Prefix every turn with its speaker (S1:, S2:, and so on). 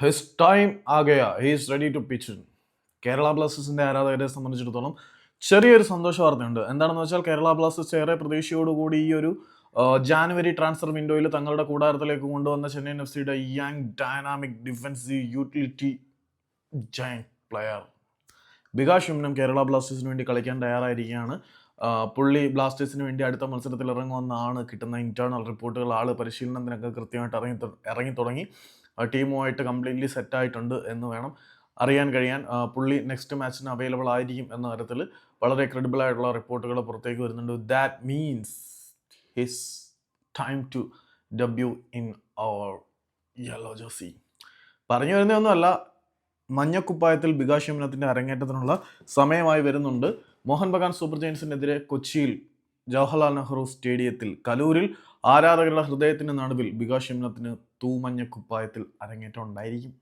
S1: His time ആകയ he's ready to pitch Kerala ബ്ലാസ്റ്റേഴ്സിന്റെ ആരാധകരെ സംബന്ധിച്ചിടത്തോളം ചെറിയൊരു സന്തോഷ വാർത്തയുണ്ട്. എന്താണെന്ന് വെച്ചാൽ കേരള ബ്ലാസ്റ്റേഴ്സ് ഏറെ പ്രതീക്ഷയോടുകൂടി ഈ ഒരു ജാനുവരി ട്രാൻസ്ഫർ വിൻഡോയിൽ തങ്ങളുടെ കൂടാരത്തിലേക്ക് കൊണ്ടുവന്ന ചെന്നൈയിൻ എഫ് സിയുടെ യങ് ഡൈനാമിക് ഡിഫൻസീവ് യൂട്ടിലിറ്റി ജയൻ പ്ലെയർ ബികാഷ് യുമ്നം കേരള ബ്ലാസ്റ്റേഴ്സിന് വേണ്ടി കളിക്കാൻ തയ്യാറായിരിക്കുകയാണ്. പുള്ളി ബ്ലാസ്റ്റേഴ്സിന് വേണ്ടി അടുത്ത മത്സരത്തിൽ ഇറങ്ങുമെന്നാണ് കിട്ടുന്ന ഇന്റേർണൽ റിപ്പോർട്ടുകൾ ആൾ പരിശീലനത്തിനൊക്കെ കൃത്യമായിട്ട് ഇറങ്ങി ഇറങ്ങി തുടങ്ങി. ടീമുമായിട്ട് കംപ്ലീറ്റ്ലി സെറ്റായിട്ടുണ്ട് എന്ന് വേണം അറിയാൻ കഴിയാൻ. പുള്ളി നെക്സ്റ്റ് മാച്ചിന് അവൈലബിൾ ആയിരിക്കും എന്ന തരത്തിൽ വളരെ ക്രെഡിബിൾ ആയിട്ടുള്ള റിപ്പോർട്ടുകൾ പുറത്തേക്ക് വരുന്നുണ്ട്. That means his time to W in our yellow jersey പറഞ്ഞു വരുന്നതൊന്നുമല്ല മഞ്ഞക്കുപ്പായത്തിൽ ബികാശ്യമനത്തിന്റെ അരങ്ങേറ്റത്തിനുള്ള സമയമായി വരുന്നുണ്ട്. മോഹൻ ബഗാൻ സൂപ്പർ ജയൻസിനെതിരെ കൊച്ചിയിൽ ജവഹർലാൽ നെഹ്റു സ്റ്റേഡിയത്തിൽ കലൂരിൽ ആരാധകരുടെ ഹൃദയത്തിന് നടുവിൽ യമുനത്തിന് തൂമഞ്ഞ കുപ്പായത്തിൽ അരങ്ങേറ്റം ഉണ്ടായിരിക്കും.